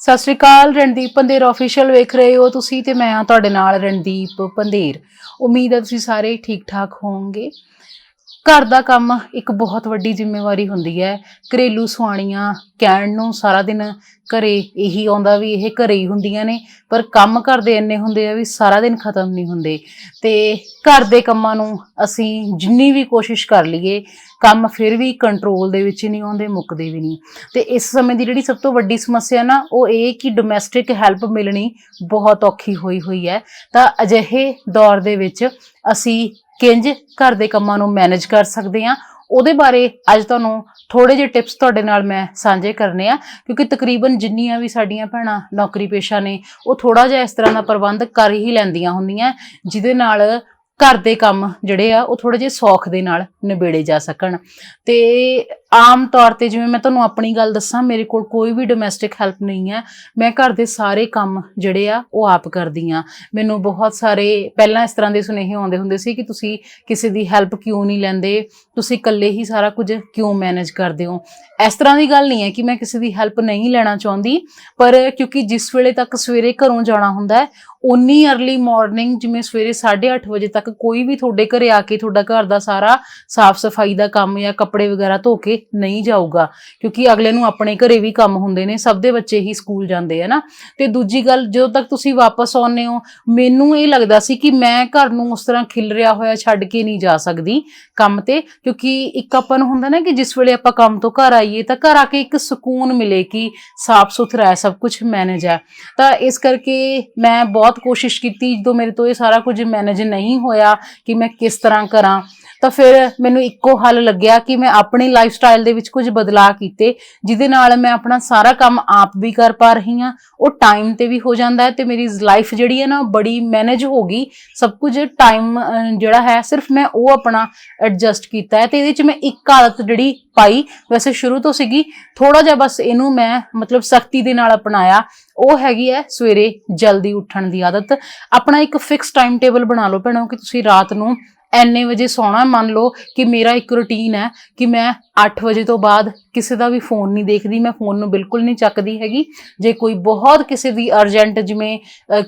ਸਤਿ ਸ਼੍ਰੀ ਅਕਾਲ, ਰਣਦੀਪ ਪੰਧੇਰ ਆਫੀਸ਼ੀਅਲ ਵੇਖ ਰਹੇ ਹੋ ਤੁਸੀਂ ਤੇ ਮੈਂ ਹਾਂ ਤੁਹਾਡੇ ਨਾਲ ਰਣਦੀਪ ਪੰਧੇਰ। ਉਮੀਦ ਹੈ ਤੁਸੀਂ ਸਾਰੇ ਠੀਕ ਠਾਕ ਹੋਵੋਗੇ। ਘਰ ਦਾ ਕੰਮ ਇੱਕ ਬਹੁਤ ਵੱਡੀ ਜ਼ਿੰਮੇਵਾਰੀ ਹੁੰਦੀ ਹੈ। ਘਰੇਲੂ ਸੁਆਣੀਆਂ ਕਹਿਣ ਨੂੰ ਸਾਰਾ ਦਿਨ ਘਰੇ ਇਹੀ ਆਉਂਦਾ ਵੀ ਇਹ ਘਰੇ ਹੀ ਹੁੰਦੀਆਂ ਨੇ, ਪਰ ਕੰਮ ਘਰ ਦੇ ਇੰਨੇ ਹੁੰਦੇ ਆ ਵੀ ਸਾਰਾ ਦਿਨ ਖਤਮ ਨਹੀਂ ਹੁੰਦੇ। ਤੇ ਘਰ ਦੇ ਕੰਮਾਂ ਨੂੰ ਅਸੀਂ ਜਿੰਨੀ ਵੀ ਕੋਸ਼ਿਸ਼ ਕਰ ਲਈਏ, ਕੰਮ ਫਿਰ ਵੀ ਕੰਟਰੋਲ ਦੇ ਵਿੱਚ ਨਹੀਂ ਆਉਂਦੇ, ਮੁੱਕਦੇ ਵੀ ਨਹੀਂ। ਤੇ ਇਸ ਸਮੇਂ ਦੀ ਜਿਹੜੀ ਸਭ ਤੋਂ ਵੱਡੀ ਸਮੱਸਿਆ ਨਾ, ਉਹ ਇਹ ਕਿ ਡੋਮੈਸਟਿਕ ਹੈਲਪ ਮਿਲਣੀ ਬਹੁਤ ਔਖੀ ਹੋਈ ਹੋਈ ਹੈ। ਤਾਂ ਅਜਿਹੇ ਦੌਰ ਦੇ ਵਿੱਚ ਅਸੀਂ ਕਿੰਜ ਘਰ ਦੇ ਕੰਮਾਂ ਨੂੰ ਮੈਨੇਜ ਕਰ ਸਕਦੇ ਹਾਂ। ਉਹਦੇ ਬਾਰੇ ਅੱਜ ਤੁਹਾਨੂੰ ਥੋੜੇ ਜਿਹੇ ਟਿਪਸ ਤੁਹਾਡੇ ਨਾਲ ਮੈਂ ਸਾਂਝੇ ਕਰਨੇ ਆ, ਕਿਉਂਕਿ ਤਕਰੀਬਨ ਜਿੰਨੀਆਂ ਵੀ ਸਾਡੀਆਂ ਭੈਣਾਂ ਨੌਕਰੀ ਪੇਸ਼ਾ ਨੇ, ਉਹ ਥੋੜਾ ਜਿਹਾ ਇਸ ਤਰ੍ਹਾਂ ਦਾ ਪ੍ਰਬੰਧ ਕਰ ਹੀ ਲੈਂਦੀਆਂ ਹੁੰਦੀਆਂ, ਜਿਹਦੇ ਨਾਲ ਘਰ ਦੇ ਕੰਮ ਜਿਹੜੇ ਆ, ਉਹ ਥੋੜੇ ਜਿਹੇ ਸੌਖ ਦੇ ਨਾਲ ਨਿਬੇੜੇ ਜਾ ਸਕਣ। ਤੇ ਆਮ ਤੌਰ ਤੇ ਜਿਵੇਂ ਮੈਂ ਤੁਹਾਨੂੰ ਆਪਣੀ ਗੱਲ ਦੱਸਾਂ, ਮੇਰੇ ਕੋਲ ਕੋਈ ਵੀ ਡੋਮੈਸਟਿਕ ਹੈਲਪ ਨਹੀਂ ਹੈ। ਮੈਂ ਘਰ ਦੇ ਸਾਰੇ ਕੰਮ ਜਿਹੜੇ ਆ, ਉਹ ਆਪ ਕਰਦੀ ਆ ਮੈਨੂੰ ਬਹੁਤ ਸਾਰੇ, ਪਹਿਲਾਂ ਇਸ ਤਰ੍ਹਾਂ ਦੇ ਸੁਨੇਹੇ ਆਉਂਦੇ ਹੁੰਦੇ ਸੀ ਕਿ ਤੁਸੀਂ ਕਿਸੇ ਦੀ ਹੈਲਪ ਕਿਉਂ ਨਹੀਂ ਲੈਂਦੇ? ਤੁਸੀਂ ਇਕੱਲੇ ਹੀ ਸਾਰਾ ਕੁਝ ਕਿਉਂ ਮੈਨੇਜ ਕਰਦੇ ਹੋ? ਇਸ ਤਰ੍ਹਾਂ ਦੀ ਗੱਲ ਨਹੀਂ ਹੈ ਕਿ ਮੈਂ ਕਿਸੇ ਦੀ ਹੈਲਪ ਨਹੀਂ ਲੈਣਾ ਚਾਹੁੰਦੀ, ਪਰ ਕਿਉਂਕਿ ਜਿਸ ਵੇਲੇ ਤੱਕ ਸਵੇਰੇ ਘਰੋਂ ਜਾਣਾ ਹੁੰਦਾ ਹੈ ਉਨੀ अर्ਲੀ ਮਾਰਨਿੰਗ ਜਿਵੇਂ ਸਵੇਰੇ 8:30 ਵਜੇ ਤੱਕ ਕੋਈ ਵੀ ਤੁਹਾਡੇ ਘਰੇ ਆ ਕੇ ਤੁਹਾਡਾ ਘਰ ਦਾ ਸਾਰਾ ਸਾਫ਼ ਸਫ਼ਾਈ ਦਾ ਕੰਮ ਜਾਂ ਕੱਪੜੇ ਵਗੈਰਾ ਧੋ ਕੇ ਨਹੀਂ ਜਾਊਗਾ, ਕਿਉਂਕਿ ਅਗਲੇ ਨੂੰ ਆਪਣੇ ਘਰੇ ਵੀ ਕੰਮ ਹੁੰਦੇ ਨੇ, ਸਭ ਦੇ ਬੱਚੇ ਹੀ ਸਕੂਲ ਜਾਂਦੇ ਆ ਨਾ। ਤੇ ਦੂਜੀ ਗੱਲ, ਜਦੋਂ ਤੱਕ ਤੁਸੀਂ ਵਾਪਸ ਆਉਂਦੇ ਹੋ, ਮੈਨੂੰ ਇਹ ਲੱਗਦਾ ਸੀ ਕਿ ਮੈਂ ਘਰ ਨੂੰ ਉਸ ਤਰ੍ਹਾਂ ਖਿਲ ਰਿਹਾ ਹੋਇਆ ਛੱਡ ਕੇ ਨਹੀਂ ਜਾ ਸਕਦੀ ਕੰਮ ਤੇ, ਕਿਉਂਕਿ ਇੱਕ ਆਪਾਂ ਨੂੰ ਹੁੰਦਾ ਨਾ ਕਿ ਜਿਸ ਵੇਲੇ ਆਪਾਂ ਕੰਮ ਤੋਂ ਘਰ ਆਈਏ ਤਾਂ ਘਰ ਆ ਕੇ ਇੱਕ ਸਕੂਨ ਮਿਲੇ ਕਿ ਸਾਫ਼ ਸੁਥਰਾ ਹੈ, ਸਭ ਕੁਝ ਮੈਨੇਜ ਹੈ। ਤਾਂ ਇਸ ਕਰਕੇ ਮੈਂ ਬਹੁਤ ਕੋਸ਼ਿਸ਼ ਕੀਤੀ, ਜਦੋਂ ਮੇਰੇ ਤੋਂ ਇਹ ਸਾਰਾ ਕੁਝ ਮੈਨੇਜ ਨਹੀਂ ਹੋਇਆ ਕਿ ਮੈਂ ਕਿਸ ਤਰ੍ਹਾਂ ਕਰਾਂ। ਤਾਂ ਫਿਰ ਮੈਨੂੰ ਇੱਕੋ ਹੱਲ ਲੱਗਿਆ ਕਿ ਮੈਂ ਆਪਣੀ ਲਾਈਫ ਸਟਾਈਲ ਦੇ ਵਿੱਚ ਕੁਝ ਬਦਲਾਅ ਕੀਤੇ, ਜਿਹਦੇ ਨਾਲ ਮੈਂ ਆਪਣਾ ਸਾਰਾ ਕੰਮ ਆਪ ਵੀ ਕਰ ਪਾ ਰਹੀ ਹਾਂ, ਉਹ ਟਾਈਮ ਤੇ ਵੀ ਹੋ ਜਾਂਦਾ ਹੈ ਤੇ ਮੇਰੀ ਲਾਈਫ ਜਿਹੜੀ ਹੈ ਨਾ, ਉਹ ਬੜੀ ਮੈਨੇਜ ਹੋ ਗਈ। ਸਭ ਕੁਝ ਟਾਈਮ ਜਿਹੜਾ ਹੈ, ਸਿਰਫ ਮੈਂ ਉਹ ਆਪਣਾ ਐਡਜਸਟ ਕੀਤਾ ਹੈ ਤੇ ਇਹਦੇ ਚ ਮੈਂ ਇੱਕ ਆਦਤ ਜਿਹੜੀ ਪਾਈ, ਵੈਸੇ ਸ਼ੁਰੂ ਤੋਂ ਸੀਗੀ ਥੋੜਾ ਜਿਹਾ ਬਸ ਇਹਨੂੰ ਮੈਂ ਮਤਲਬ ਸਖਤੀ ਦੇ ਨਾਲ ਅਪਣਾਇਆ। ਉਹ ਹੈਗੀ ਹੈ ਸਵੇਰੇ ਜਲਦੀ ਉੱਠਣ ਦੀ ਆਦਤ। ਆਪਣਾ ਇੱਕ ਫਿਕਸ ਟਾਈਮ ਟੇਬਲ ਬਣਾ ਲਓ ਭੈਣੋ, ਕਿ ਤੁਸੀਂ ਰਾਤ ਨੂੰ ਐਨੇ ਵਜੇ ਸੌਣਾ ਮੰਨ ਲਓ ਕਿ ਮੇਰਾ ਇੱਕ ਰੁਟੀਨ ਹੈ ਕਿ ਮੈਂ 8 ਵਜੇ ਤੋਂ ਬਾਅਦ ਕਿਸੇ ਦਾ ਵੀ ਫੋਨ ਨਹੀਂ ਦੇਖਦੀ ਮੈਂ ਫੋਨ ਨੂੰ ਬਿਲਕੁਲ ਨਹੀਂ ਚੱਕਦੀ ਹੈਗੀ। ਜੇ ਕੋਈ ਬਹੁਤ ਕਿਸੇ ਦੀ ਅਰਜੈਂਟ ਜਿਵੇਂ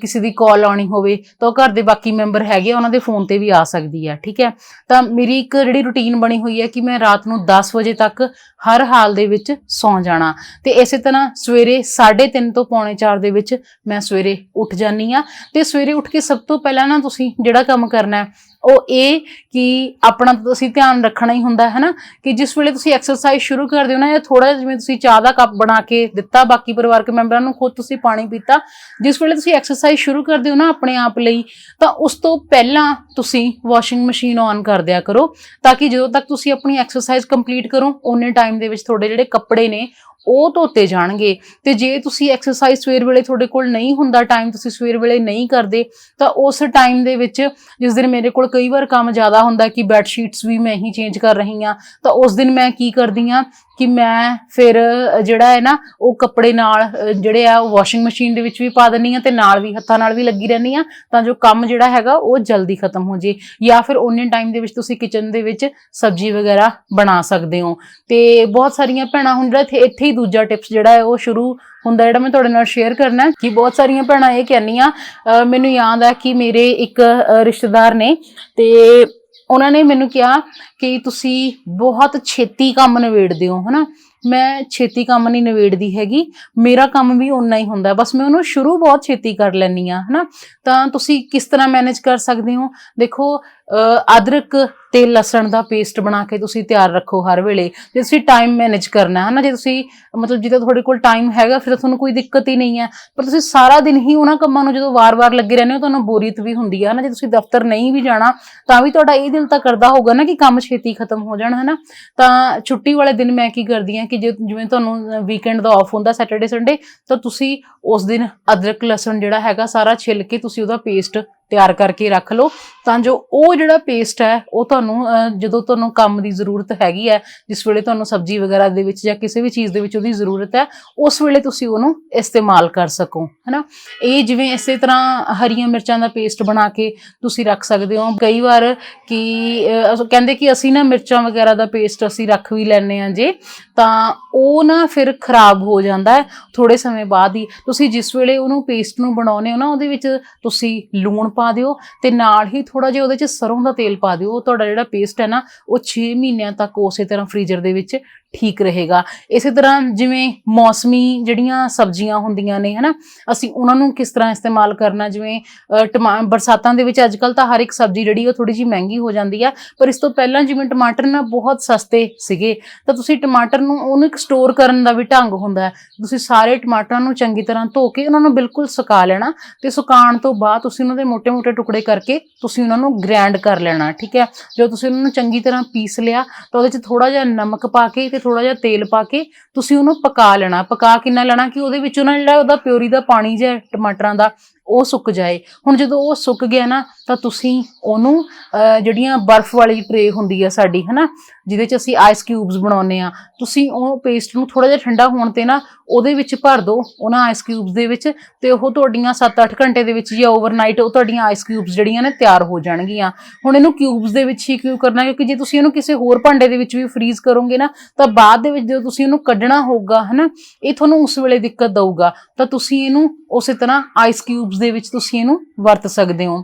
ਕਿਸੇ ਦੀ ਕਾਲ ਆਉਣੀ ਹੋਵੇ ਤਾਂ ਉਹ ਘਰ ਦੇ ਬਾਕੀ ਮੈਂਬਰ ਹੈਗੇ ਆ, ਉਹਨਾਂ ਦੇ ਫੋਨ ਤੇ ਵੀ ਆ ਸਕਦੀ ਹੈ ਠੀਕ ਹੈ? ਤਾਂ ਮੇਰੀ ਇੱਕ ਜਿਹੜੀ ਰੁਟੀਨ ਬਣੀ ਹੋਈ ਹੈ ਕਿ ਮੈਂ ਰਾਤ ਨੂੰ 10 ਵਜੇ ਤੱਕ ਹਰ ਹਾਲ ਦੇ ਵਿੱਚ ਸੌਂ ਜਾਣਾ। ਤੇ ਇਸੇ ਤਰ੍ਹਾਂ ਸਵੇਰੇ 3:30 ਤੋਂ ਪੌਣੇ 4 ਦੇ ਵਿੱਚ ਮੈਂ ਸਵੇਰੇ ਉੱਠ ਜਾਨੀ ਆ ਤੇ ਸਵੇਰੇ ਉੱਠ ਕੇ ਸਭ ਤੋਂ ਪਹਿਲਾਂ ਨਾ ਤੁਸੀਂ ਜਿਹੜਾ ਕੰਮ ਕਰਨਾ ਹੈ ਉਹ ਇਹ ਕਿ ਆਪਣਾ ਤੁਸੀਂ ਧਿਆਨ ਰੱਖਣਾ ਹੀ ਹੁੰਦਾ ਹੈ ਨਾ ਕਿ ਜਿਸ ਵੇਲੇ ਤੁਸੀਂ ਐਕਸਰਸਾਈਜ਼ ਸ਼ੁਰੂ ਕਰਦੇ ਹੋ ਨਾ, ਇਹ ਥੋੜਾ ਜਿਵੇਂ ਤੁਸੀਂ ਚਾਹ ਦਾ ਕੱਪ ਬਣਾ ਕੇ ਦਿੱਤਾ, ਬਾਕੀ ਪਰਿਵਾਰਕ ਮੈਂਬਰਾਂ ਨੂੰ ਖੁਦ ਤੁਸੀਂ ਪਾਣੀ ਪੀਤਾ, ਜਿਸ ਵੇਲੇ ਤੁਸੀਂ ਐਕਸਰਸਾਈਜ਼ ਸ਼ੁਰੂ ਕਰਦੇ ਹੋ ਨਾ ਆਪਣੇ ਆਪ ਲਈ, ਤਾਂ ਉਸ ਤੋਂ ਪਹਿਲਾਂ ਤੁਸੀਂ ਵਾਸ਼ਿੰਗ ਮਸ਼ੀਨ ਔਨ ਕਰ ਦਿਆ ਕਰੋ, ਤਾਂ ਕਿ ਜਦੋਂ ਤੱਕ ਤੁਸੀਂ ਆਪਣੀ ਐਕਸਰਸਾਈਜ਼ ਕੰਪਲੀਟ ਕਰੋ, ਓਨੇ ਟਾਈਮ ਦੇ ਵਿੱਚ ਤੁਹਾਡੇ ਜਿਹੜੇ ਕੱਪੜੇ ਨੇ, ਉਹ ਧੋਤੇ ਜਾਣਗੇ। ਤੇ ਜੇ ਤੁਸੀਂ ਐਕਸਰਸਾਈਜ਼ ਸਵੇਰ ਵੇਲੇ ਤੁਹਾਡੇ ਕੋਲ ਨਹੀਂ ਹੁੰਦਾ ਟਾਈਮ ਤੁਸੀਂ ਸਵੇਰ ਵੇਲੇ ਨਹੀਂ ਕਰਦੇ, ਤਾਂ ਉਸ ਟਾਈਮ ਦੇ ਵਿੱਚ, ਜਿਸ ਦਿਨ ਮੇਰੇ ਕੋਲ ਕਈ ਵਾਰ ਕੰਮ ਜ਼ਿਆਦਾ ਹੁੰਦਾ ਕਿ ਬੈੱਡ ਸ਼ੀਟਸ ਵੀ ਮੈਂ ਹੀ ਚੇਂਜ ਕਰ ਰਹੀ ਹਾਂ, ਤਾਂ ਉਸ ਦਿਨ ਮੈਂ ਕੀ ਕਰਦੀ ਹਾਂ ਕਿ ਮੈਂ ਫਿਰ ਜਿਹੜਾ ਹੈ ਨਾ, ਉਹ ਕੱਪੜੇ ਨਾਲ ਜਿਹੜੇ ਆ, ਉਹ ਵਾਸ਼ਿੰਗ ਮਸ਼ੀਨ ਦੇ ਵਿੱਚ ਵੀ ਪਾ ਦਿੰਨੀ ਆ ਤੇ ਨਾਲ ਵੀ, ਹੱਥਾਂ ਨਾਲ ਵੀ ਲੱਗੀ ਰਹਿੰਦੀ ਆ ਤਾਂ ਜੋ ਕੰਮ ਜਿਹੜਾ ਹੈਗਾ ਉਹ ਜਲਦੀ ਖਤਮ ਹੋ ਜੇ ਜਾਂ ਫਿਰ ਓਨੇ ਟਾਈਮ ਦੇ ਵਿੱਚ ਤੁਸੀਂ ਕਿਚਨ ਦੇ ਵਿੱਚ ਸਬਜ਼ੀ ਵਗੈਰਾ ਬਣਾ ਸਕਦੇ ਹੋ। ਤੇ ਬਹੁਤ ਸਾਰੀਆਂ ਭੈਣਾਂ ਹੁਣ ਜਿਹੜਾ ਇੱਥੇ ਇੱਥੇ ਹੀ ਦੂਜਾ ਟਿਪਸ ਜਿਹੜਾ ਹੈ ਉਹ ਸ਼ੁਰੂ ਹੁੰਦਾ ਜਿਹੜਾ ਮੈਂ ਤੁਹਾਡੇ ਨਾਲ ਸ਼ੇਅਰ ਕਰਨਾ ਕਿ ਬਹੁਤ ਸਾਰੀਆਂ ਭੈਣਾਂ ਇਹ ਕਹਿੰਦੀਆਂ ਅ, ਮੈਨੂੰ ਯਾਦ ਹੈ ਕਿ ਮੇਰੇ ਇੱਕ ਰਿਸ਼ਤੇਦਾਰ ਨੇ ਤੇ ਉਹਨਾਂ ਨੇ ਮੈਨੂੰ ਕਿਹਾ ਕਿ ਤੁਸੀਂ ਬਹੁਤ ਛੇਤੀ ਕੰਮ ਨਿਬੇੜਦੇ ਹੋ ਹਨਾ? ਮੈਂ ਛੇਤੀ ਕੰਮ ਨਹੀਂ ਨਿਬੇੜਦੀ ਹੈਗੀ ਮੇਰਾ ਕੰਮ ਵੀ ਓਨਾ ਹੀ ਹੁੰਦਾ ਬਸ ਮੈਂ ਉਹਨੂੰ ਸ਼ੁਰੂ ਬਹੁਤ ਛੇਤੀ ਕਰ ਲੈਂਦੀ ਆ ਹਨਾ? ਤਾਂ ਤੁਸੀਂ ਕਿਸ ਤਰ੍ਹਾਂ ਮੈਨੇਜ ਕਰ ਸਕਦੇ ਹੋ? ਦੇਖੋ ਅਦਰਕ ਤੇ ਲਸਣ ਦਾ ਪੇਸਟ ਬਣਾ ਕੇ ਤੁਸੀਂ ਤਿਆਰ ਰੱਖੋ ਹਰ ਵੇਲੇ। ਜੇ ਤੁਸੀਂ ਟਾਈਮ ਮੈਨੇਜ ਕਰਨਾ ਹੈ ਨਾ, ਜੇ ਤੁਸੀਂ ਮਤਲਬ ਜਿੱਦਾਂ ਤੁਹਾਡੇ ਕੋਲ ਟਾਈਮ ਹੈਗਾ, ਫਿਰ ਤੁਹਾਨੂੰ ਕੋਈ ਦਿੱਕਤ ਹੀ ਨਹੀਂ ਹੈ। ਪਰ ਤੁਸੀਂ ਸਾਰਾ ਦਿਨ ਹੀ ਉਹਨਾਂ ਕੰਮਾਂ ਨੂੰ ਜਦੋਂ ਵਾਰ-ਵਾਰ ਲੱਗੇ ਰਹਿੰਦੇ ਹੋ, ਤੁਹਾਨੂੰ ਬੋਰੀਅਤ ਵੀ ਹੁੰਦੀ ਹੈ ਨਾ। ਜੇ ਤੁਸੀਂ ਦਫ਼ਤਰ ਨਹੀਂ ਵੀ ਜਾਣਾ, ਤਾਂ ਵੀ ਤੁਹਾਡਾ ਇਹ ਦਿਲ ਤਾਂ ਕਰਦਾ ਹੋਊਗਾ ਨਾ ਕਿ ਕੰਮ ਛੇਤੀ ਖਤਮ ਹੋ ਜਾਣ, ਹਨਾ। ਤਾਂ ਛੁੱਟੀ ਵਾਲੇ ਦਿਨ ਮੈਂ ਕੀ ਕਰਦੀ ਹਾਂ ਕਿ ਜੇ ਜਿਵੇਂ ਤੁਹਾਨੂੰ ਵੀਕਐਂਡ ਦਾ ਆਫ ਹੁੰਦਾ ਸੈਟਰਡੇ ਸੰਡੇ ਤਾਂ ਤੁਸੀਂ ਉਸ ਦਿਨ ਅਦਰਕ, ਲਸਣ ਜਿਹੜਾ ਹੈਗਾ ਸਾਰਾ ਛਿੱਲ ਕੇ ਤੁਸੀਂ ਉਹਦਾ ਪੇਸਟ ਤਿਆਰ ਕਰਕੇ ਰੱਖ ਲਓ। ਤਾਂ ਜੋ ਉਹ ਜਿਹੜਾ ਪੇਸਟ ਹੈ, ਉਹ ਤੁਹਾਨੂੰ ਜਦੋਂ ਤੁਹਾਨੂੰ ਕੰਮ ਦੀ ਜ਼ਰੂਰਤ ਹੈਗੀ ਹੈ, ਜਿਸ ਵੇਲੇ ਤੁਹਾਨੂੰ ਸਬਜ਼ੀ ਵਗੈਰਾ ਦੇ ਵਿੱਚ ਜਾਂ ਕਿਸੇ ਵੀ ਚੀਜ਼ ਦੇ ਵਿੱਚ ਉਹਦੀ ਜ਼ਰੂਰਤ ਹੈ, ਉਸ ਵੇਲੇ ਤੁਸੀਂ ਉਹਨੂੰ ਇਸਤੇਮਾਲ ਕਰ ਸਕੋ, ਹੈਨਾ? ਇਹ ਜਿਵੇਂ ਇਸੇ ਤਰ੍ਹਾਂ ਹਰੀਆਂ ਮਿਰਚਾਂ ਦਾ ਪੇਸਟ ਬਣਾ ਕੇ ਤੁਸੀਂ ਰੱਖ ਸਕਦੇ ਹੋ। ਕਈ ਵਾਰ ਕਿ ਕਹਿੰਦੇ ਕਿ ਅਸੀਂ ਨਾ ਮਿਰਚਾਂ ਵਗੈਰਾ ਦਾ ਪੇਸਟ ਅਸੀਂ ਰੱਖ ਵੀ ਲੈਂਦੇ ਆ ਜੇ ਤਾਂ ਉਹ ਨਾ ਫਿਰ ਖਰਾਬ ਹੋ ਜਾਂਦਾ ਹੈ ਥੋੜੇ ਸਮੇਂ ਬਾਅਦ ਹੀ। ਤੁਸੀਂ ਜਿਸ ਵੇਲੇ ਉਹਨੂੰ ਪੇਸਟ ਨੂੰ ਬਣਾਉਨੇ ਹੋ ਨਾ, ਉਹਦੇ ਵਿੱਚ ਤੁਸੀਂ ਲੂਣ ਪਾ ਦਿਓ ਤੇ ਨਾਲ ਹੀ ਥੋੜਾ ਜਿਹਾ ਉਹਦੇ 'ਚ ਸਰੋਂ ਦਾ ਤੇਲ ਪਾ ਦਿਓ। ਉਹ ਤੁਹਾਡਾ ਜਿਹੜਾ ਪੇਸਟ ਹੈ ਨਾ, ਉਹ 6 ਮਹੀਨਿਆਂ ਤੱਕ ਉਸੇ ਤਰ੍ਹਾਂ ਫ੍ਰੀਜ਼ਰ ਦੇ ਵਿੱਚ ਠੀਕ ਰਹੇਗਾ। ਇਸੇ ਤਰ੍ਹਾਂ ਜਿਵੇਂ ਮੌਸਮੀ ਜਿਹੜੀਆਂ ਸਬਜ਼ੀਆਂ ਹੁੰਦੀਆਂ ਨੇ, ਹਨਾ, ਅਸੀਂ ਉਹਨਾਂ ਨੂੰ ਕਿਸ ਤਰ੍ਹਾਂ ਇਸਤੇਮਾਲ ਕਰਨਾ, ਜਿਵੇਂ ਬਰਸਾਤਾਂ ਦੇ ਵਿੱਚ ਅੱਜਕੱਲ ਤਾਂ ਹਰ ਇੱਕ ਸਬਜ਼ੀ ਜਿਹੜੀ ਉਹ ਥੋੜੀ ਜੀ ਮਹਿੰਗੀ ਹੋ ਜਾਂਦੀ ਆ, ਪਰ ਇਸ ਤੋਂ ਪਹਿਲਾਂ ਜਿਵੇਂ ਟਮਾਟਰ ਨਾ ਬਹੁਤ ਸਸਤੇ ਸੀਗੇ, ਤਾਂ ਤੁਸੀਂ ਟਮਾਟਰ ਨੂੰ ਉਹਨੂੰ ਇੱਕ ਸਟੋਰ ਕਰਨ ਦਾ ਵੀ ਢੰਗ ਹੁੰਦਾ ਤੁਸੀਂ ਸਾਰੇ ਟਮਾਟਰਾਂ ਨੂੰ ਚੰਗੀ ਤਰ੍ਹਾਂ ਧੋ ਕੇ ਉਹਨਾਂ ਨੂੰ ਬਿਲਕੁਲ ਸੁਕਾ ਲੈਣਾ ਤੇ ਸੁਕਾਉਣ ਤੋਂ ਬਾਅਦ ਤੁਸੀਂ ਉਹਨਾਂ ਦੇ ਮੋٹے-ਮੋٹے ਟੁਕੜੇ ਕਰਕੇ ਤੁਸੀਂ ਉਹਨਾਂ ਨੂੰ ਗ੍ਰਾਈਂਡ ਕਰ ਲੈਣਾ, ਠੀਕ ਹੈ? ਜਦੋਂ ਤੁਸੀਂ ਉਹਨਾਂ ਨੂੰ ਚੰਗੀ ਤਰ੍ਹਾਂ ਪੀਸ ਲਿਆ, ਤਾਂ ਉਹਦੇ 'ਚ ਥੋੜਾ ਜਿਹਾ ਨਮਕ ਪਾ ਕੇ ਤੇ ਥੋੜਾ ਜਿਹਾ ਤੇਲ ਪਾ ਕੇ ਤੁਸੀਂ ਉਹਨੂੰ ਪਕਾ ਲੈਣਾ। ਪਕਾ ਕਿੰਨਾ ਲੈਣਾ ਕਿ ਉਹਦੇ ਵਿੱਚੋਂ ਨਾ ਜਿਹੜਾ ਉਹਦਾ ਪਿਓਰੀ ਦਾ ਪਾਣੀ ਜਿਹਾ ਟਮਾਟਰਾਂ ਦਾ ਉਹ ਸੁੱਕ ਜਾਏ। ਹੁਣ ਜਦੋਂ ਉਹ ਸੁੱਕ ਗਿਆ ਨਾ, ਤਾਂ ਤੁਸੀਂ ਉਹਨੂੰ ਜਿਹੜੀਆਂ ਬਰਫ਼ ਵਾਲੀ ਟਰੇ ਹੁੰਦੀ ਆ ਸਾਡੀ, ਹਨਾ, ਜਿਹਦੇ 'ਚ ਅਸੀਂ ਆਈਸ ਕਿਊਬਸ ਬਣਾਉਂਦੇ ਆ, ਤੁਸੀਂ ਉਹ ਪੇਸਟ ਨੂੰ ਥੋੜਾ ਜਿਹਾ ਠੰਡਾ ਹੋਣ ਤੇ ਨਾ, ਉਹਦੇ ਵਿੱਚ ਭਰ ਦਿਓ ਉਹਨਾਂ ਆਈਸ ਕਿਊਬਸ ਦੇ ਵਿੱਚ ਤੇ ਉਹ ਤੁਹਾਡੀਆਂ 7-8 ਘੰਟੇ ਦੇ ਵਿੱਚ ਜਾਂ ਓਵਰਨਾਈਟ ਉਹ ਤੁਹਾਡੀਆਂ ਆਈਸ ਕਿਊਬਸ ਜਿਹੜੀਆਂ ਨੇ ਤਿਆਰ ਹੋ ਜਾਣਗੀਆਂ। ਹੁਣ ਇਹਨੂੰ ਕਿਊਬਸ ਦੇ ਵਿੱਚ ਹੀ ਕਿਉਂ ਕਰਨਾ? ਕਿਉਂਕਿ ਜੇ ਤੁਸੀਂ ਇਹਨੂੰ ਕਿਸੇ ਹੋਰ ਭਾਂਡੇ ਦੇ ਵਿੱਚ ਵੀ ਫਰੀਜ਼ ਕਰੋਗੇ ਨਾ, ਤਾਂ ਬਾਅਦ ਦੇ ਵਿੱਚ ਜਦੋਂ ਤੁਸੀਂ ਇਹਨੂੰ ਕੱਢਣਾ ਹੋਊਗਾ, ਹਨਾ, ਇਹ ਤੁਹਾਨੂੰ ਉਸ ਵੇਲੇ ਦਿੱਕਤ ਦਊਗਾ। ਤਾਂ ਤੁਸੀਂ ਇਹਨੂੰ ਉਸੇ ਤਰ੍ਹਾਂ ਆਈਸ ਕਿਊਬਸ ਕਿਊਬਸ ਦੇ ਵਿੱਚ ਤੁਸੀਂ ਇਹਨੂੰ ਵਰਤ ਸਕਦੇ ਹੋ।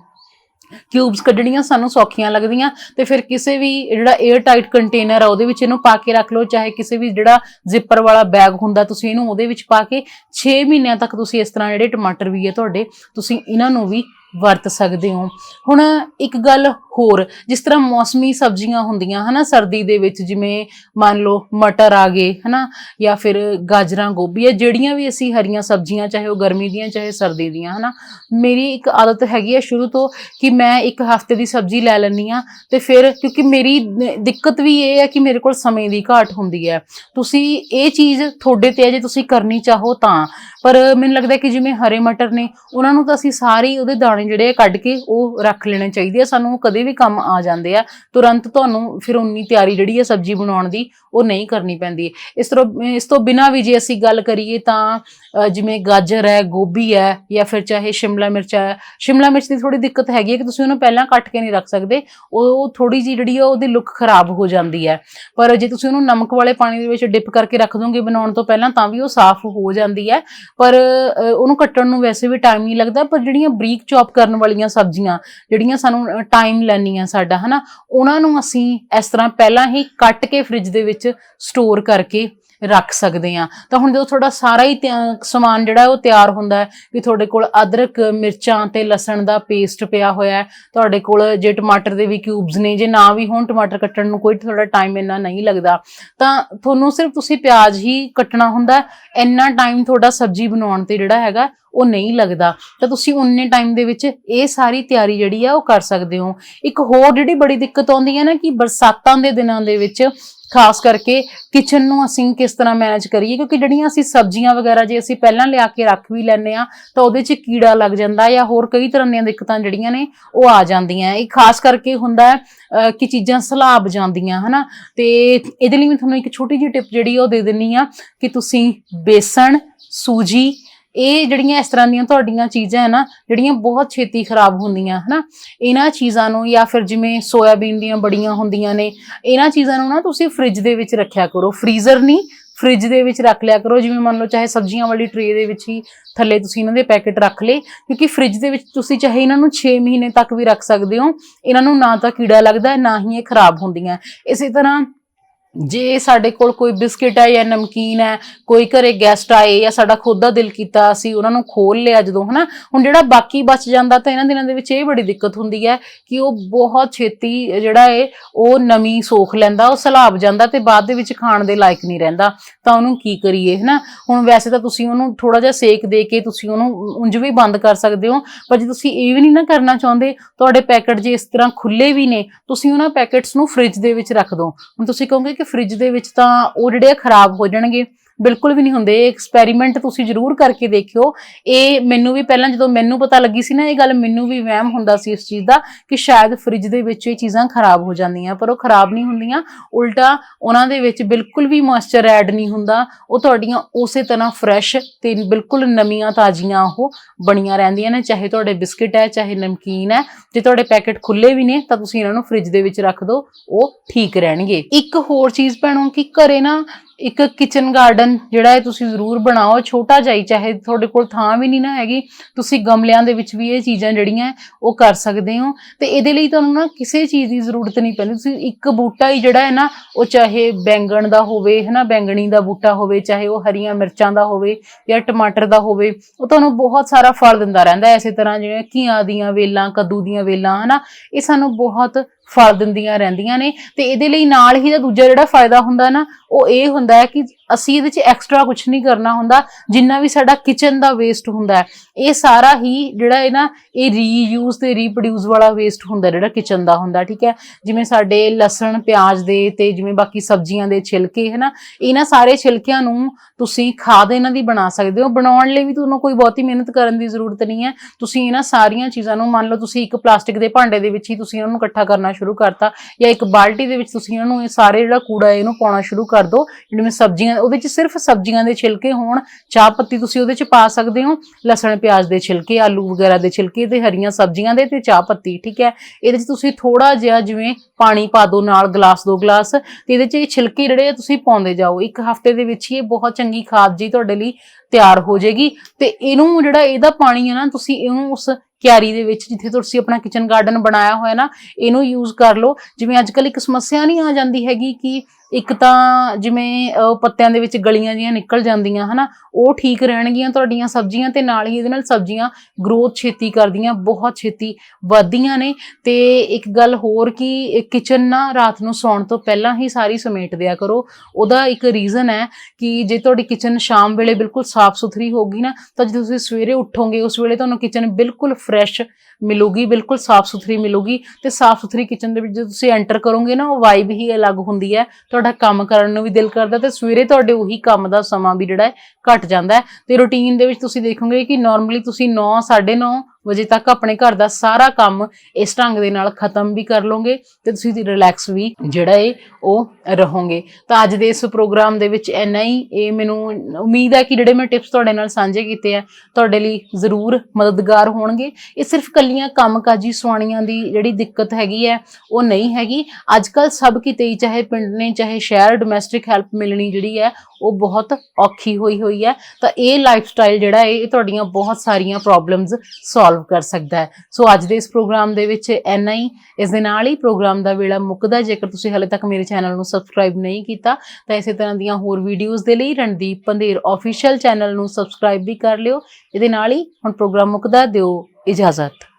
ਕਿਊਬਸ ਕੱਢਣੀਆਂ ਸਾਨੂੰ ਸੌਖੀਆਂ ਲੱਗਦੀਆਂ ਤੇ ਫਿਰ ਕਿਸੇ ਵੀ ਜਿਹੜਾ 에ਅਰ ਟਾਈਟ ਕੰਟੇਨਰ ਆ, ਉਹਦੇ ਵਿੱਚ ਇਹਨੂੰ ਪਾ ਕੇ ਰੱਖ ਲਓ। ਚਾਹੇ ਕਿਸੇ ਵੀ ਜਿਹੜਾ ਜ਼ਿਪਰ ਵਾਲਾ ਬੈਗ ਹੁੰਦਾ, ਤੁਸੀਂ ਇਹਨੂੰ ਉਹਦੇ ਵਿੱਚ ਪਾ ਕੇ 6 ਮਹੀਨਿਆਂ ਤੱਕ ਤੁਸੀਂ ਇਸ ਤਰ੍ਹਾਂ ਜਿਹੜੇ ਟਮਾਟਰ ਵੀ ਹੈ ਤੁਹਾਡੇ, ਤੁਸੀਂ ਇਹਨਾਂ ਨੂੰ ਵੀ ਵਰਤ ਸਕਦੇ ਹੋ। ਹੁਣ ਇੱਕ ਗੱਲ ਹੋਰ, ਜਿਸ ਤਰ੍ਹਾਂ ਮੌਸਮੀ ਸਬਜ਼ੀਆਂ ਹੁੰਦੀਆਂ, ਹਨਾ, ਸਰਦੀ ਦੇ ਵਿੱਚ ਜਿਵੇਂ ਮੰਨ ਲਓ ਮਟਰ ਆ ਗਏ, ਹਨਾ, ਜਾਂ ਫਿਰ ਗਾਜਰਾਂ, ਗੋਭੀ ਆ ਜਿਹੜੀਆਂ ਵੀ ਅਸੀਂ ਹਰੀਆਂ ਸਬਜ਼ੀਆਂ, ਚਾਹੇ ਉਹ ਗਰਮੀ ਦੀਆਂ, ਚਾਹੇ ਸਰਦੀ ਦੀਆਂ, ਹਨਾ, ਮੇਰੀ ਇੱਕ ਆਦਤ ਹੈਗੀ ਹੈ ਸ਼ੁਰੂ ਤੋਂ ਕਿ ਮੈਂ ਇੱਕ ਹਫ਼ਤੇ ਦੀ ਸਬਜ਼ੀ ਲੈ ਲੈਂਦੀ ਆ ਤੇ ਫਿਰ, ਕਿਉਂਕਿ ਮੇਰੀ ਦਿੱਕਤ ਵੀ ਇਹ ਹੈ ਕਿ ਮੇਰੇ ਕੋਲ ਸਮੇਂ ਦੀ ਘਾਟ ਹੁੰਦੀ ਹੈ। ਤੁਸੀਂ ਇਹ ਚੀਜ਼ ਤੁਹਾਡੇ ਤੇ ਹੈ, ਜੇ ਤੁਸੀਂ ਕਰਨੀ ਚਾਹੋ ਤਾਂ। ਪਰ ਮੈਨੂੰ ਲੱਗਦਾ ਕਿ ਜਿਵੇਂ ਹਰੇ ਮਟਰ ਨੇ, ਉਹਨਾਂ ਨੂੰ ਤਾਂ ਅਸੀਂ ਸਾਰੇ ਉਹਦੇ ਦਾਣੇ ਜਿਹੜੇ ਆ ਕੱਢ ਕੇ ਉਹ ਰੱਖ ਲੈਣੇ ਚਾਹੀਦੇ ਆ, ਸਾਨੂੰ ਕਦੇ ਵੀ ਕੰਮ ਆ ਜਾਂਦੇ ਆ। ਤੁਰੰਤ ਤੁਹਾਨੂੰ ਫਿਰ ਉਨੀ ਤਿਆਰੀ ਜਿਹੜੀ ਹੈ ਸਬਜ਼ੀ ਬਣਾਉਣ ਦੀ, ਉਹ ਨਹੀਂ ਕਰਨੀ ਪੈਂਦੀ। ਇਸ ਤਰ੍ਹਾਂ, ਇਸ ਤੋਂ ਬਿਨਾਂ ਵੀ ਜੇ ਅਸੀਂ ਗੱਲ ਕਰੀਏ ਤਾਂ ਜਿਵੇਂ ਗਾਜਰ ਹੈ, ਗੋਭੀ ਹੈ, ਜਾਂ ਫਿਰ ਚਾਹੇ ਸ਼ਿਮਲਾ ਮਿਰਚ ਹੈ, ਸ਼ਿਮਲਾ ਮਿਰਚ ਦੀ ਥੋੜੀ ਦਿੱਕਤ ਹੈਗੀ ਹੈ ਕਿ ਤੁਸੀਂ ਉਹਨੂੰ ਪਹਿਲਾਂ ਕੱਟ ਕੇ ਨਹੀਂ ਰੱਖ ਸਕਦੇ, ਉਹ ਥੋੜੀ ਜਿਹੀ ਜਿਹੜੀ ਆ ਉਹਦੀ ਲੁੱਕ ਖਰਾਬ ਹੋ ਜਾਂਦੀ ਹੈ। ਪਰ ਜੇ ਤੁਸੀਂ ਉਹਨੂੰ ਨਮਕ ਵਾਲੇ ਪਾਣੀ ਦੇ ਵਿੱਚ ਡਿਪ ਕਰਕੇ ਰੱਖ ਦੋਗੇ ਬਣਾਉਣ ਤੋਂ ਪਹਿਲਾਂ, ਤਾਂ ਵੀ ਉਹ ਸਾਫ਼ ਹੋ ਜਾਂਦੀ ਹੈ। ਪਰ ਉਹਨੂੰ ਕੱਟਣ ਨੂੰ ਵੈਸੇ ਵੀ ਟਾਈਮ ਨਹੀਂ ਲੱਗਦਾ, ਪਰ ਜਿਹੜੀਆਂ ਬਰੀਕ ਚੌਪ ਕਰਨ ਵਾਲੀਆਂ ਸਬਜ਼ੀਆਂ, ਜਿਹੜੀਆਂ ਸਾਨੂੰ ਟਾਈਮ ਲੈਣੀਆਂ ਸਾਡਾ, ਹਨਾ, ਉਹਨਾਂ ਨੂੰ ਅਸੀਂ ਇਸ ਤਰ੍ਹਾਂ ਪਹਿਲਾਂ ਹੀ ਕੱਟ ਕੇ ਫ੍ਰਿਜ ਦੇ ਵਿੱਚ ਸਟੋਰ ਕਰਕੇ ਰੱਖ ਸਕਦੇ ਆ ਤਾਂ ਹੁਣ ਜਦੋਂ ਤੁਹਾਡਾ ਸਾਰਾ ਹੀ ਤਿਆ- ਸਮਾਨ ਜਿਹੜਾ ਉਹ ਤਿਆਰ ਹੁੰਦਾ ਹੈ ਵੀ ਤੁਹਾਡੇ ਕੋਲ ਅਦਰਕ, ਮਿਰਚਾਂ ਤੇ ਲਸਣ ਦਾ ਪੇਸਟ ਪਿਆ ਹੋਇਆ ਹੈ, ਤੁਹਾਡੇ ਕੋਲ ਜੇ ਟਮਾਟਰ ਦੇ ਵੀ ਕਿਊਬਸ ਨੇ, ਜੇ ਨਾ ਵੀ ਹੋਣ ਟਮਾਟਰ ਕੱਟਣ ਨੂੰ ਕੋਈ ਤੁਹਾਡਾ ਟਾਈਮ ਇੰਨਾ ਨਹੀਂ ਲੱਗਦਾ। ਤਾਂ ਤੁਹਾਨੂੰ ਸਿਰਫ ਤੁਸੀਂ ਪਿਆਜ਼ ਹੀ ਕੱਟਣਾ ਹੁੰਦਾ ਇੰਨਾ ਟਾਈਮ ਤੁਹਾਡਾ ਸਬਜ਼ੀ ਬਣਾਉਣ ਤੇ ਜਿਹੜਾ ਹੈਗਾ ਉਹ ਨਹੀਂ ਲੱਗਦਾ। ਤਾਂ ਤੁਸੀਂ ਉਨੇ ਟਾਈਮ ਦੇ ਵਿੱਚ ਇਹ ਸਾਰੀ ਤਿਆਰੀ ਜਿਹੜੀ ਆ ਉਹ ਕਰ ਸਕਦੇ ਹੋ। ਇੱਕ ਹੋਰ ਜਿਹੜੀ ਬੜੀ ਦਿੱਕਤ ਆਉਂਦੀ ਹੈ ਨਾ ਕਿ ਬਰਸਾਤਾਂ ਦੇ ਦਿਨਾਂ ਦੇ ਵਿੱਚ ਖਾਸ ਕਰਕੇ ਕਿਚਨ ਨੂੰ ਅਸੀਂ ਕਿਸ ਤਰ੍ਹਾਂ ਮੈਨੇਜ ਕਰੀਏ? ਕਿਉਂਕਿ ਜਿਹੜੀਆਂ ਅਸੀਂ ਸਬਜ਼ੀਆਂ ਵਗੈਰਾ ਜੇ ਅਸੀਂ ਪਹਿਲਾਂ ਲਿਆ ਕੇ ਰੱਖ ਵੀ ਲੈਂਦੇ ਆ ਤਾਂ ਉਹਦੇ 'ਚ ਕੀੜਾ ਲੱਗ ਜਾਂਦਾ ਜਾਂ ਹੋਰ ਕਈ ਤਰ੍ਹਾਂ ਦੀਆਂ ਦਿੱਕਤਾਂ ਜਿਹੜੀਆਂ ਨੇ, ਉਹ ਆ ਜਾਂਦੀਆਂ ਇਹ ਖਾਸ ਕਰਕੇ ਹੁੰਦਾ ਹੈ ਕਿ ਚੀਜ਼ਾਂ ਸਲਾਬ ਜਾਂਦੀਆਂ, ਹਨਾ? ਤੇ ਇਹਦੇ ਲਈ ਮੈਂ ਤੁਹਾਨੂੰ ਇੱਕ ਛੋਟੀ ਜਿਹੀ ਟਿਪ ਜਿਹੜੀ ਉਹ ਦੇ ਦਿੰਨੀ ਆ ਕਿ ਤੁਸੀਂ ਬੇਸਣ, ਸੂਜੀ ਇਹ ਜਿਹੜੀਆਂ ਇਸ ਤਰ੍ਹਾਂ ਦੀਆਂ ਤੁਹਾਡੀਆਂ ਚੀਜ਼ਾਂ ਹੈ ਨਾ, ਜਿਹੜੀਆਂ ਬਹੁਤ ਛੇਤੀ ਖਰਾਬ ਹੁੰਦੀਆਂ, ਹਨਾ? ਇਹਨਾਂ ਚੀਜ਼ਾਂ ਨੂੰ ਜਾਂ ਫਿਰ ਜਿਵੇਂ ਸੋਇਆਬੀਨ ਦੀਆਂ ਬੜੀਆਂ ਹੁੰਦੀਆਂ ਨੇ, ਇਹਨਾਂ ਚੀਜ਼ਾਂ ਨੂੰ ਨਾ ਤੁਸੀਂ ਫ੍ਰਿਜ ਦੇ ਵਿੱਚ ਰੱਖਿਆ ਕਰੋ। ਫ੍ਰੀਜ਼ਰ ਨਹੀਂ, ਫ੍ਰਿਜ ਦੇ ਵਿੱਚ ਰੱਖ ਲਿਆ ਕਰੋ। ਜਿਵੇਂ ਮੰਨ ਲਓ ਚਾਹੇ ਸਬਜ਼ੀਆਂ ਵਾਲੀ ਟਰੇ ਦੇ ਵਿੱਚ ਹੀ ਥੱਲੇ ਤੁਸੀਂ ਇਹਨਾਂ ਦੇ ਪੈਕੇਟ ਰੱਖ ਲਏ, ਕਿਉਂਕਿ ਫ੍ਰਿਜ ਦੇ ਵਿੱਚ ਤੁਸੀਂ ਚਾਹੇ ਇਹਨਾਂ ਨੂੰ 6 ਮਹੀਨੇ ਤੱਕ ਵੀ ਰੱਖ ਸਕਦੇ ਹੋ, ਇਹਨਾਂ ਨੂੰ ਨਾ ਤਾਂ ਕੀੜਾ ਲੱਗਦਾ, ਨਾ ਹੀ ਇਹ ਖਰਾਬ ਹੁੰਦੀਆਂ। ਇਸੇ ਤਰ੍ਹਾਂ ਜੇ ਸਾਡੇ ਕੋਲ ਕੋਈ ਬਿਸਕਿਟ ਹੈ ਜਾਂ ਨਮਕੀਨ ਹੈ, ਕੋਈ ਘਰੇ ਗੈਸਟ ਆਏ ਜਾਂ ਸਾਡਾ ਖੁਦ ਦਾ ਦਿਲ ਕੀਤਾ ਅਸੀਂ ਉਹਨਾਂ ਨੂੰ ਖੋਲ ਲਿਆ ਜਦੋਂ, ਹਨਾ? ਹੁਣ ਜਿਹੜਾ ਬਾਕੀ ਬਚ ਜਾਂਦਾ ਤਾਂ ਇਹਨਾਂ ਦਿਨਾਂ ਦੇ ਵਿੱਚ ਇਹ ਬੜੀ ਦਿੱਕਤ ਹੁੰਦੀ ਹੈ ਕਿ ਉਹ ਬਹੁਤ ਛੇਤੀ ਜਿਹੜਾ ਹੈ ਉਹ ਨਮੀ ਸੋਖ ਲੈਂਦਾ, ਉਹ ਸਲਾਬ ਜਾਂਦਾ ਤੇ ਬਾਅਦ ਦੇ ਵਿੱਚ ਖਾਣ ਦੇ ਲਾਇਕ ਨਹੀਂ ਰਹਿੰਦਾ। ਤਾਂ ਉਹਨੂੰ ਕੀ ਕਰੀਏ, ਹਨਾ? ਹੁਣ ਵੈਸੇ ਤਾਂ ਤੁਸੀਂ ਉਹਨੂੰ ਥੋੜਾ ਜਿਹਾ ਸੇਕ ਦੇ ਕੇ ਤੁਸੀਂ ਉਹਨੂੰ ਉਂਝ ਵੀ ਬੰਦ ਕਰ ਸਕਦੇ ਹੋ, ਪਰ ਜੇ ਤੁਸੀਂ ਇਹ ਵੀ ਨਹੀਂ ਨਾ ਕਰਨਾ ਚਾਹੁੰਦੇ, ਤੁਹਾਡੇ ਪੈਕੇਟ ਜੇ ਇਸ ਤਰ੍ਹਾਂ ਖੁੱਲੇ ਵੀ ਨੇ, ਤੁਸੀਂ ਉਹਨਾਂ ਪੈਕੇਟਸ ਨੂੰ ਫ੍ਰਿਜ ਦੇ ਵਿੱਚ ਰੱਖ ਦਿਓ ਹੁਣ ਤੁਸੀਂ ਕਹੋਗੇ ਕਿ ਫ੍ਰਿਜ ਦੇ ਵਿੱਚ ਤਾਂ ਉਹ ਜਿਹੜੇ ਆ ਖਰਾਬ ਹੋ ਜਾਣਗੇ। ਬਿਲਕੁਲ ਵੀ ਨਹੀਂ ਹੁੰਦੇ। ਇਹ ਐਕਸਪੈਰੀਮੈਂਟ ਤੁਸੀਂ ਜ਼ਰੂਰ ਕਰਕੇ ਦੇਖਿਓ। ਇਹ ਮੈਨੂੰ ਵੀ ਪਹਿਲਾਂ ਜਦੋਂ ਮੈਨੂੰ ਪਤਾ ਲੱਗੀ ਸੀ ਨਾ, ਇਹ ਗੱਲ ਮੈਨੂੰ ਵੀ ਵਹਿਮ ਹੁੰਦਾ ਸੀ ਇਸ ਚੀਜ਼ ਦਾ ਕਿ ਸ਼ਾਇਦ ਫ੍ਰਿਜ ਦੇ ਵਿੱਚ ਇਹ ਚੀਜ਼ਾਂ ਖਰਾਬ ਹੋ ਜਾਂਦੀਆਂ, ਪਰ ਉਹ ਖਰਾਬ ਨਹੀਂ ਹੁੰਦੀਆਂ। ਉਲਟਾ ਉਹਨਾਂ ਦੇ ਵਿੱਚ ਬਿਲਕੁਲ ਵੀ ਮੋਇਸਚਰ ਐਡ ਨਹੀਂ ਹੁੰਦਾ। ਉਹ ਤੁਹਾਡੀਆਂ ਉਸੇ ਤਰ੍ਹਾਂ ਫਰੈਸ਼ ਤੇ ਬਿਲਕੁਲ ਨਵੀਆਂ ਤਾਜ਼ੀਆਂ ਉਹ ਬਣੀਆਂ ਰਹਿੰਦੀਆਂ ਨੇ। ਚਾਹੇ ਤੁਹਾਡੇ ਬਿਸਕਿਟ ਹੈ, ਚਾਹੇ ਨਮਕੀਨ ਹੈ। ਜੇ ਤੁਹਾਡੇ ਪੈਕੇਟ ਖੁੱਲੇ ਵੀ ਨੇ, ਤਾਂ ਤੁਸੀਂ ਇਹਨਾਂ ਨੂੰ ਫ੍ਰਿਜ ਦੇ ਵਿੱਚ ਰੱਖ ਦਿਓ। ਉਹ ਠੀਕ ਰਹਿਣਗੇ। ਇੱਕ ਹੋਰ ਚੀਜ਼ ਭੈਣੋ, ਕਿ ਘਰੇ ਨਾ ਇੱਕ ਕਿਚਨ ਗਾਰਡਨ ਜਿਹੜਾ ਹੈ ਤੁਸੀਂ ਜ਼ਰੂਰ ਬਣਾਓ, ਛੋਟਾ ਜਿਹਾ ਹੀ, ਚਾਹੇ ਤੁਹਾਡੇ ਕੋਲ ਥਾਂ ਵੀ ਨਹੀਂ ਨਾ ਹੈਗੀ, ਤੁਸੀਂ ਗਮਲਿਆਂ ਦੇ ਵਿੱਚ ਵੀ ਇਹ ਚੀਜ਼ਾਂ ਜਿਹੜੀਆਂ, ਉਹ ਕਰ ਸਕਦੇ ਹੋ ਤੇ ਇਹਦੇ ਲਈ ਤੁਹਾਨੂੰ ਨਾ ਕਿਸੇ ਚੀਜ਼ ਦੀ ਜ਼ਰੂਰਤ ਨਹੀਂ ਪੈਂਦੀ ਤੁਸੀਂ ਇੱਕ ਬੂਟਾ ਹੀ ਜਿਹੜਾ ਹੈ ਨਾ, ਉਹ ਚਾਹੇ ਬੈਂਗਣ ਦਾ ਹੋਵੇ ਹੈ ਨਾ ਬੈਂਗਣੀ ਦਾ ਬੂਟਾ ਹੋਵੇ, ਚਾਹੇ ਉਹ ਹਰੀਆਂ ਮਿਰਚਾਂ ਦਾ ਹੋਵੇ ਜਾਂ ਟਮਾਟਰ ਦਾ ਹੋਵੇ, ਉਹ ਤੁਹਾਨੂੰ ਬਹੁਤ ਸਾਰਾ ਫਲ ਦਿੰਦਾ ਰਹਿੰਦਾ ਹੈ। ਇਸੇ ਤਰ੍ਹਾਂ ਜਿਵੇਂ ਘੀਆਂ ਦੀਆਂ ਵੇਲਾਂ, ਕੱਦੂ ਦੀਆਂ ਵੇਲਾਂ, ਹਨਾ, ਇਹ ਸਾਨੂੰ ਬਹੁਤ ਫਲ ਦਿੰਦੀਆਂ ਰਹਿੰਦੀਆਂ ਨੇ ਤੇ ਇਹਦੇ ਲਈ ਨਾਲ ਹੀ ਦਾ ਦੂਜਾ ਜਿਹੜਾ ਫਾਇਦਾ ਹੁੰਦਾ ਨਾ, ਉਹ ਇਹ ਹੁੰਦਾ ਹੈ ਕਿ ਅਸੀਂ ਇਹਦੇ 'ਚ ਐਕਸਟਰਾ ਕੁਝ ਨਹੀਂ ਕਰਨਾ ਹੁੰਦਾ, ਜਿੰਨਾ ਵੀ ਸਾਡਾ ਕਿਚਨ ਦਾ ਵੇਸਟ ਹੁੰਦਾ ਹੈ। ਇਹ ਸਾਰਾ ਹੀ ਜਿਹੜਾ ਹੈ ਨਾ, ਇਹ ਰੀਯੂਜ਼ ਤੇ ਰੀਪਰੋਡਿਊਸ ਵਾਲਾ ਵੇਸਟ ਹੁੰਦਾ ਜਿਹੜਾ ਕਿਚਨ ਦਾ ਹੁੰਦਾ, ਠੀਕ ਹੈ? ਜਿਵੇਂ ਸਾਡੇ ਲਸਣ, ਪਿਆਜ਼ ਦੇ ਤੇ ਜਿਵੇਂ ਬਾਕੀ ਸਬਜ਼ੀਆਂ ਦੇ ਛਿਲਕੇ ਹੈ ਨਾ ਇਹਨਾਂ ਸਾਰੇ ਛਿਲਕਿਆਂ ਨੂੰ ਤੁਸੀਂ ਖਾਦ ਇਹਨਾਂ ਦੀ ਬਣਾ ਸਕਦੇ ਹੋ। ਬਣਾਉਣ ਲਈ ਵੀ ਤੁਹਾਨੂੰ ਕੋਈ ਬਹੁਤੀ ਮਿਹਨਤ ਕਰਨ ਦੀ ਜ਼ਰੂਰਤ ਨਹੀਂ ਹੈ। ਤੁਸੀਂ ਇਹਨਾਂ ਸਾਰੀਆਂ ਚੀਜ਼ਾਂ ਨੂੰ, ਮੰਨ ਲਓ ਤੁਸੀਂ ਇੱਕ ਪਲਾਸਟਿਕ ਦੇ ਭਾਂਡੇ ਦੇ ਵਿੱਚ ਹੀ ਤੁਸੀਂ ਇਹਨਾਂ ਨੂੰ ਇਕੱਠਾ ਕਰਨਾ ਸ਼ੁਰੂ ਕਰਤਾ ਜਾਂ ਇੱਕ ਬਾਲਟੀ ਦੇ ਵਿੱਚ ਤੁਸੀਂ ਇਹਨਾਂ ਨੂੰ ਇਹ ਸਾਰੇ ਜਿਹੜਾ ਕੂੜਾ ਹੈ ਇਹਨੂੰ ਪਾਉਣਾ ਸ਼ੁਰੂ ਕਰ ਦਿਓ। ਜਿਵੇਂ ਸਬਜ਼ੀਆਂ ਉਹਦੇ 'ਚ ਸਿਰਫ ਸਬਜ਼ੀਆਂ ਦੇ ਛਿਲਕੇ ਹੋਣ, ਚਾਹ ਪੱਤੀ ਤੁਸੀਂ ਉਹਦੇ 'ਚ ਪਾ ਸਕਦੇ ਹੋ, ਲਸਣ, ਪਿਆਜ਼ ਦੇ ਛਿਲਕੇ, ਆਲੂ ਵਗੈਰਾ ਦੇ ਛਿਲਕੇ ਤੇ ਹਰੀਆਂ ਸਬਜ਼ੀਆਂ ਦੇ ਤੇ ਚਾਹ ਪੱਤੀ, ਠੀਕ ਹੈ? ਇਹਦੇ ਵਿੱਚ ਤੁਸੀਂ ਥੋੜਾ ਜਿਹਾ ਜਿਵੇਂ ਪਾਣੀ ਪਾ ਦਿਓ ਨਾਲ ਗਲਾਸ, ਦੋ ਗਲਾਸ ਤੇ ਇਹਦੇ 'ਚ ਇਹ ਛਿਲਕੇ ਜਿਹੜੇ ਆ ਤੁਸੀਂ ਪਾਉਂਦੇ ਜਾਓ। ਇੱਕ ਹਫ਼ਤੇ ਦੇ ਵਿੱਚ ਹੀ ਇਹ ਬਹੁਤ ਚੰਗੀ ਖਾਦ ਜੀ ਤੁਹਾਡੇ ਲਈ ਤਿਆਰ ਹੋ ਜਾਏਗੀ ਤੇ ਇਹਨੂੰ ਜਿਹੜਾ ਇਹਦਾ ਪਾਣੀ ਹੈ ਨਾ, ਤੁਸੀਂ ਇਹਨੂੰ ਉਸ ਕਿਆਰੀ ਦੇ ਵਿੱਚ ਜਿੱਥੇ ਤੁਸੀਂ ਆਪਣਾ ਕਿਚਨ ਗਾਰਡਨ ਬਣਾਇਆ ਹੋਇਆ ਨਾ, ਇਹਨੂੰ ਯੂਜ਼ ਕਰ ਲਓ। ਜਿਵੇਂ ਅੱਜ ਕੱਲ ਇੱਕ ਸਮੱਸਿਆ ਨਹੀਂ ਆ ਜਾਂਦੀ ਹੈਗੀ ਕਿ ਇੱਕ ਤਾਂ ਜਿਵੇਂ ਪੱਤਿਆਂ ਦੇ ਵਿੱਚ ਗਲੀਆਂ ਜੀਆਂ ਨਿਕਲ ਜਾਂਦੀਆਂ, ਹਨਾ, ਉਹ ਠੀਕ ਰਹਿਣਗੀਆਂ ਤੁਹਾਡੀਆਂ ਸਬਜ਼ੀਆਂ ਤੇ ਨਾਲ ਹੀ ਇਹਦੇ ਨਾਲ ਸਬਜ਼ੀਆਂ ਗਰੋਥ ਛੇਤੀ ਕਰਦੀਆਂ, ਬਹੁਤ ਛੇਤੀ ਵੱਧਦੀਆਂ ਨੇ। ਤੇ ਇੱਕ ਗੱਲ ਹੋਰ ਕਿ ਕਿਚਨ ਨਾ ਰਾਤ ਨੂੰ ਸੌਣ ਤੋਂ ਪਹਿਲਾਂ ਹੀ ਸਾਰੀ ਸਮੇਟ ਦਿਆ ਕਰੋ। ਉਹਦਾ ਇੱਕ ਰੀਜ਼ਨ ਹੈ ਕਿ ਜੇ ਤੁਹਾਡੀ ਕਿਚਨ ਸ਼ਾਮ ਵੇਲੇ ਬਿਲਕੁਲ ਸਾਫ਼ ਸੁਥਰੀ ਹੋਗੀ ਨਾ, ਤਾਂ ਜੇ ਤੁਸੀਂ ਸਵੇਰੇ ਉੱਠੋਗੇ, ਉਸ ਵੇਲੇ ਤੁਹਾਨੂੰ ਕਿਚਨ ਬਿਲਕੁਲ ਫਰੈਸ਼ ਮਿਲੂਗੀ, ਬਿਲਕੁਲ ਸਾਫ਼ ਸੁਥਰੀ ਮਿਲੂਗੀ ਤੇ ਸਾਫ਼ ਸੁਥਰੀ ਕਿਚਨ ਦੇ ਵਿੱਚ ਜਦੋਂ ਤੁਸੀਂ ਐਂਟਰ ਕਰੋਗੇ ਨਾ, ਉਹ ਵਾਈਬ ਹੀ ਅਲੱਗ ਹੁੰਦੀ ਹੈ। ਤੁਹਾਡਾ ਕੰਮ ਕਰਨ ਨੂੰ ਵੀ ਦਿਲ ਕਰਦਾ ਤੇ ਸਵੇਰੇ ਤੁਹਾਡੇ ਉਹੀ ਕੰਮ ਦਾ ਸਮਾਂ ਵੀ ਜਿਹੜਾ ਹੈ ਘਟ ਜਾਂਦਾ ਹੈ। ਤੇ ਰੁਟੀਨ ਦੇ ਵਿੱਚ ਤੁਸੀਂ ਦੇਖੋਗੇ ਕਿ ਨਾਰਮਲੀ ਤੁਸੀਂ 9 9:30 ਵਜੇ ਤੱਕ ਆਪਣੇ ਘਰ ਦਾ ਸਾਰਾ ਕੰਮ ਇਸ ਢੰਗ ਦੇ ਨਾਲ ਖਤਮ ਵੀ ਕਰ ਲਓਗੇ ਤੇ ਤੁਸੀਂ ਰਿਲੈਕਸ ਵੀ ਜਿਹੜਾ ਹੈ ਉਹ ਰਹੋਗੇ। ਤਾਂ ਅੱਜ ਦੇ ਇਸ ਪ੍ਰੋਗਰਾਮ ਦੇ ਵਿੱਚ ਇੰਨਾ ਹੀ। ਇਹ ਮੈਨੂੰ ਉਮੀਦ ਹੈ ਕਿ ਜਿਹੜੇ ਮੈਂ ਟਿਪਸ ਤੁਹਾਡੇ ਨਾਲ ਸਾਂਝੇ ਕੀਤੇ ਆ, ਤੁਹਾਡੇ ਲਈ ਜ਼ਰੂਰ ਮਦਦਗਾਰ ਹੋਣਗੇ। ਇਹ ਸਿਰਫ ਕੱਲੀਆਂ ਕੰਮਕਾਜੀ ਸੁਆਣੀਆਂ ਦੀ ਜਿਹੜੀ ਦਿੱਕਤ ਹੈਗੀ ਹੈ, ਉਹ ਨਹੀਂ ਹੈਗੀ। ਅੱਜ ਕੱਲ ਸਭ ਕਿਤੇ ਹੀ, ਚਾਹੇ ਪਿੰਡ ਨੇ, ਚਾਹੇ ਸ਼ਹਿਰ ਡੋਮੈਸਟਿਕ ਹੈਲਪ ਮਿਲਣੀ ਜਿਹੜੀ ਹੈ, ਉਹ ਬਹੁਤ ਔਖੀ ਹੋਈ ਹੋਈ ਹੈ। ਤਾਂ ਇਹ ਲਾਈਫ ਸਟਾਈਲ ਜਿਹੜਾ ਹੈ ਇਹ ਤੁਹਾਡੀਆਂ ਬਹੁਤ ਸਾਰੀਆਂ ਪ੍ਰੋਬਲਮਸ ਸੋਲਵ ਕਰ ਸਕਦਾ ਹੈ। ਸੋ ਅੱਜ ਦੇ ਇਸ ਪ੍ਰੋਗਰਾਮ ਦੇ ਵਿੱਚ ਇੰਨਾ ਹੀ। ਇਸ ਦੇ ਨਾਲ ਹੀ ਪ੍ਰੋਗਰਾਮ ਦਾ ਵੇਲਾ ਮੁੱਕਦਾ। ਜੇਕਰ ਤੁਸੀਂ ਹਾਲੇ ਤੱਕ ਮੇਰੇ ਚੈਨਲ ਨੂੰ ਸਬਸਕ੍ਰਾਈਬ ਨਹੀਂ ਕੀਤਾ, ਤਾਂ ਇਸੇ ਤਰ੍ਹਾਂ ਦੀਆਂ ਹੋਰ ਵੀਡੀਓਜ਼ ਦੇ ਲਈ ਰਣਦੀਪ ਪੰਧੇਰ ਅਫੀਸ਼ੀਅਲ ਚੈਨਲ ਨੂੰ ਸਬਸਕ੍ਰਾਈਬ ਵੀ ਕਰ ਲਿਓ। ਇਹਦੇ ਨਾਲ ਹੀ ਹੁਣ ਪ੍ਰੋਗਰਾਮ ਮੁੱਕਦਾ। ਦਿਓ ਇਜਾਜ਼ਤ।